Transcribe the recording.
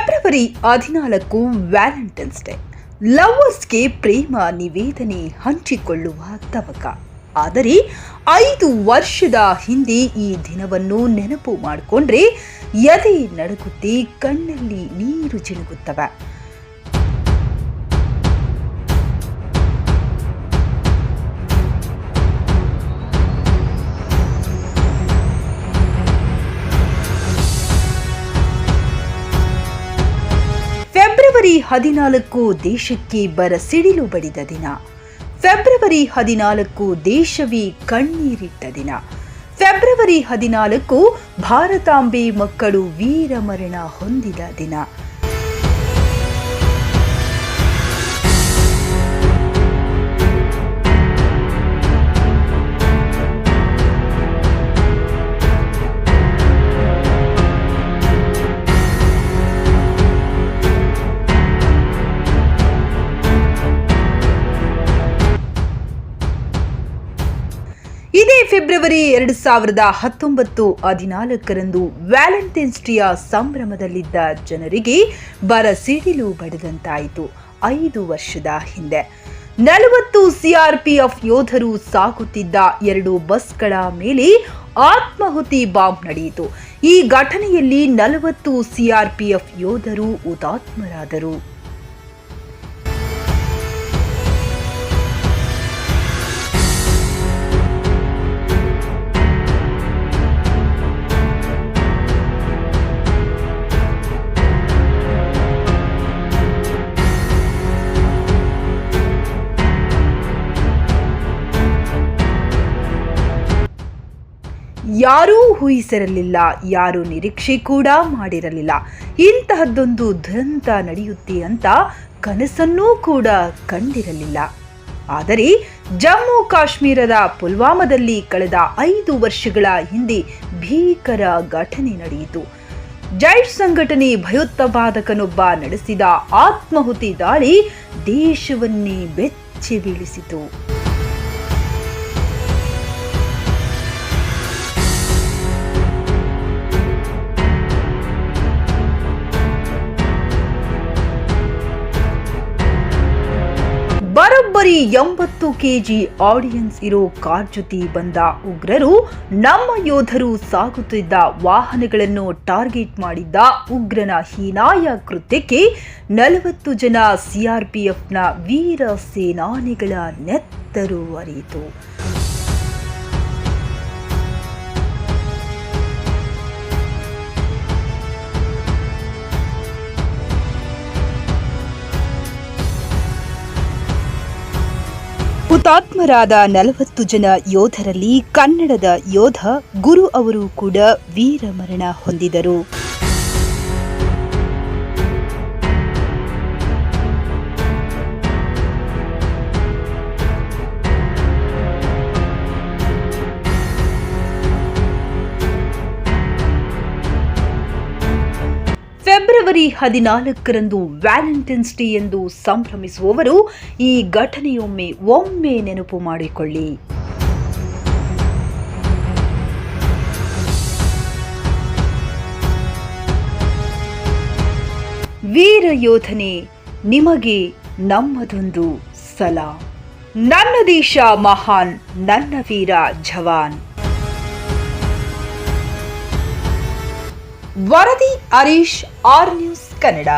February ಹದಿನಾಲ್ಕು Valentine's day. ಲವರ್ಸ್ಗೆ ಪ್ರೇಮ ನಿವೇದನೆ ಹಂಚಿಕೊಳ್ಳುವ ತವಕ. ಆದರೆ ಐದು ವರ್ಷದ ಹಿಂದೆ ಈ ದಿನವನ್ನು ನೆನಪು ಮಾಡಿಕೊಂಡ್ರೆ ಎದೆ ನಡುಗುತ್ತೆ, ಕಣ್ಣಲ್ಲಿ ನೀರು ಜಿನುಗುತ್ತವೆ ಫೆಬ್ರವರಿ ಹದಿನಾಲ್ಕು ದೇಶಕ್ಕೆ ಬರ ಸಿಡಿಲು ಬಡಿದ ದಿನ. ಫೆಬ್ರವರಿ ಹದಿನಾಲ್ಕು ದೇಶವೇ ಕಣ್ಣೀರಿಟ್ಟ ದಿನ. ಫೆಬ್ರವರಿ ಹದಿನಾಲ್ಕು ಭಾರತಾಂಬೆ ಮಕ್ಕಳು ವೀರಮರಣ ಹೊಂದಿದ ದಿನ. ಫೆಬ್ರವರಿ ಎರಡು ಸಾವಿರದ ಹತ್ತೊಂಬತ್ತು ಹದಿನಾಲ್ಕರಂದು ವ್ಯಾಲೆಂಟೈನ್ಸ್ ಡೇಯ ಸಂಭ್ರಮದಲ್ಲಿದ್ದ ಜನರಿಗೆ ಬರ ಸಿಡಿಲು ಬಡಿದಂತಾಯಿತು ಐದು ವರ್ಷದ ಹಿಂದೆ. ನಲವತ್ತು ಸಿಆರ್ಪಿಎಫ್ ಯೋಧರು ಸಾಗುತ್ತಿದ್ದ ಎರಡು ಬಸ್ಗಳ ಮೇಲೆ ಆತ್ಮಾಹುತಿ ಬಾಂಬ್ ನಡೆಯಿತು. ಈ ಘಟನೆಯಲ್ಲಿ ನಲವತ್ತು ಸಿಆರ್ಪಿಎಫ್ ಯೋಧರು ಹುತಾತ್ಮರಾದರು. ಯಾರೂ ಊಹಿಸಿರಲಿಲ್ಲ, ಯಾರೂ ನಿರೀಕ್ಷೆ ಕೂಡ ಮಾಡಿರಲಿಲ್ಲ. ಇಂತಹದ್ದೊಂದು ದುರಂತ ನಡೆಯುತ್ತೆ ಅಂತ ಕನಸನ್ನೂ ಕೂಡ ಕಂಡಿರಲಿಲ್ಲ. ಆದರೆ ಜಮ್ಮು ಕಾಶ್ಮೀರದ ಪುಲ್ವಾಮಾದಲ್ಲಿ ಕಳೆದ ಐದು ವರ್ಷಗಳ ಹಿಂದೆ ಭೀಕರ ಘಟನೆ ನಡೆಯಿತು. ಜೈಷ್ ಸಂಘಟನೆ ಭಯೋತ್ಪಾದಕನೊಬ್ಬ ನಡೆಸಿದ ಆತ್ಮಾಹುತಿ ದಾಳಿ ದೇಶವನ್ನೇ ಬೆಚ್ಚಿ ಬೀಳಿಸಿತು. ಬರೋಬ್ಬರಿ ಎಂಬತ್ತು ಕೆಜಿ ಆಡಿಯನ್ಸ್ ಇರೋ ಕಾರ್ ಜೊತೆ ಬಂದ ಉಗ್ರರು ನಮ್ಮ ಯೋಧರು ಸಾಗುತ್ತಿದ್ದ ವಾಹನಗಳನ್ನು ಟಾರ್ಗೆಟ್ ಮಾಡಿದ್ದ ಉಗ್ರನ ಹೀನಾಯ ಕೃತ್ಯಕ್ಕೆ ನಲವತ್ತು ಜನ ಸಿಆರ್ಪಿಎಫ್ನ ವೀರ ಸೇನಾನಿಗಳ ನೆತ್ತರು ಅರಿಯಿತು. ಹುತಾತ್ಮರಾದ ನಲವತ್ತು ಜನ ಯೋಧರಲ್ಲಿ ಕನ್ನಡದ ಯೋಧ ಗುರು ಅವರು ಕೂಡ ವೀರಮರಣ ಹೊಂದಿದರು. ಫೆಬ್ರವರಿ ಹದಿನಾಲ್ಕರಂದು ವ್ಯಾಲೆಂಟೈನ್ಸ್ ಡೇ ಎಂದು ಸಂಭ್ರಮಿಸುವವರು ಈ ಘಟನೆಯೊಮ್ಮೆ ಒಮ್ಮೆ ನೆನಪು ಮಾಡಿಕೊಳ್ಳಿ. ವೀರ ಯೋಧನೆ, ನಿಮಗೆ ನಮ್ಮದೊಂದು ಸಲ. ನನ್ನ ದೇಶ ಮಹಾನ್, ನನ್ನ ವೀರ ಜವಾನ್. ವರದಿ ಹರೀಶ್ ಆರ್ ನ್ಯೂಸ್ ಕನ್ನಡ.